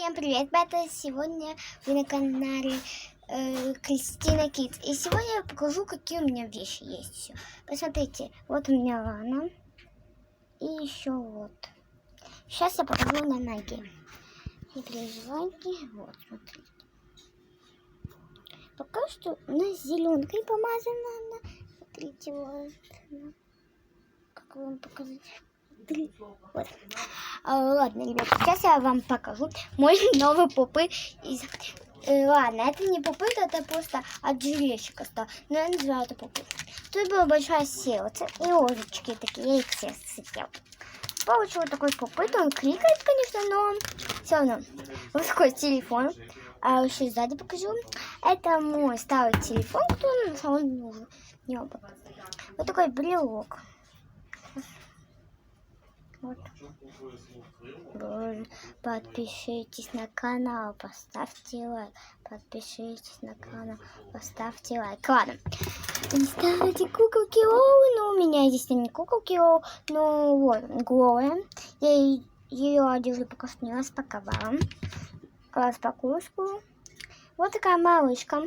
Всем привет, ребята! Сегодня вы на канале э, Кристина Китс. И сегодня я покажу, какие у меня вещи есть. Посмотрите, вот у меня ванна. И еще вот. Сейчас я покажу на ноги. Не переживайте. Вот, смотрите. Пока что у нас зеленкой помазана она. Смотрите, вот. Как вам показать? Смотри, Вот. А, ладно, ребят, сейчас я вам покажу мой новый пупы из... Э, ладно, это не пупыт, это просто от железчика стал. Но я называю это пупыт. Тут была большая сердце и ложечки такие, я их все съел. Получил такой пупыт, он кликает, конечно, но все равно. Вот такой телефон. А еще сзади покажу. Это мой старый телефон, который на самом деле. Вот такой брелок. Вот. Подпишитесь на канал, поставьте лайк. Подпишитесь на канал, поставьте лайк. Ладно. Не ставьте куколки Оу, но у меня здесь не куколки Оу, но вот, голая. Я ее одежду пока что не распаковала. Распаковку. Вот такая малышка.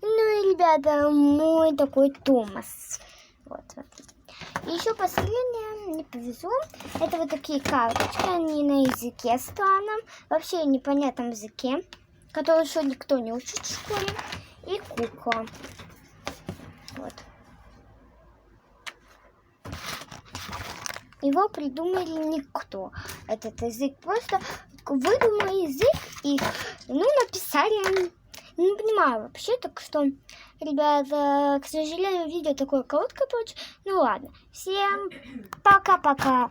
Ну и, ребята, мой такой Томас. Еще последнее, не повезло, это вот такие карточки, они на языке странном, вообще непонятном языке, который еще никто не учит в школе, и кукла. Вот. Его придумали никто. Этот язык просто выдумал язык и ну написали. Понимаю вообще, так что, ребята, к сожалению, видео такое короткое получилось. Ну ладно, всем пока-пока.